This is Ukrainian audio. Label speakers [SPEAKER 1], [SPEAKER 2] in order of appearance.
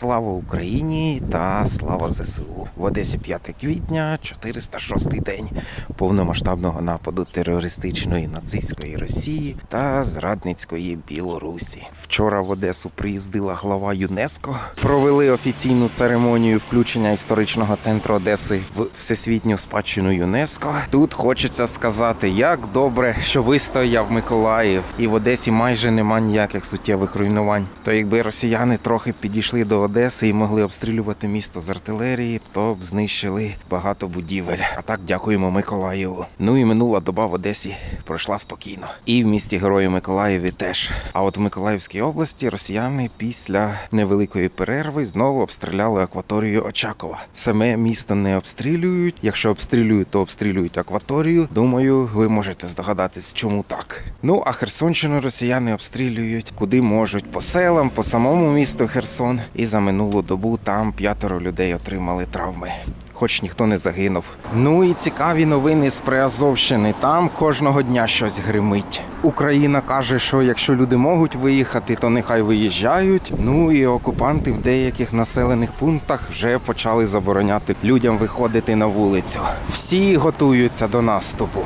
[SPEAKER 1] Слава Україні та слава ЗСУ. В Одесі 5 квітня, 406 день повномасштабного нападу терористичної нацистської Росії та зрадницької Білорусі. Вчора в Одесу приїздила глава ЮНЕСКО. Провели офіційну церемонію включення історичного центру Одеси в всесвітню спадщину ЮНЕСКо. Тут хочеться сказати, як добре, що вистояв Миколаїв, і в Одесі майже нема ніяких суттєвих руйнувань. То якби росіяни трохи підійшли до Одеси і могли обстрілювати місто з артилерії, то б знищили багато будівель. А так дякуємо Миколаєву. Ну і минула доба в Одесі пройшла спокійно. І в місті Герої Миколаєві теж. А от в Миколаївській області росіяни після невеликої перерви знову обстріляли акваторію Очакова. Саме місто не обстрілюють. Якщо обстрілюють, то обстрілюють акваторію. Думаю, ви можете здогадатись, чому так. Ну а Херсонщину росіяни обстрілюють куди можуть по селам, по самому місту Херсон. І за минулу добу там п'ятеро людей отримали травми. Хоч ніхто не загинув. Ну і цікаві новини з Приазовщини. Там кожного дня щось гримить. Україна каже, що якщо люди можуть виїхати, то нехай виїжджають. Ну і окупанти в деяких населених пунктах вже почали забороняти людям виходити на вулицю. Всі готуються до наступу.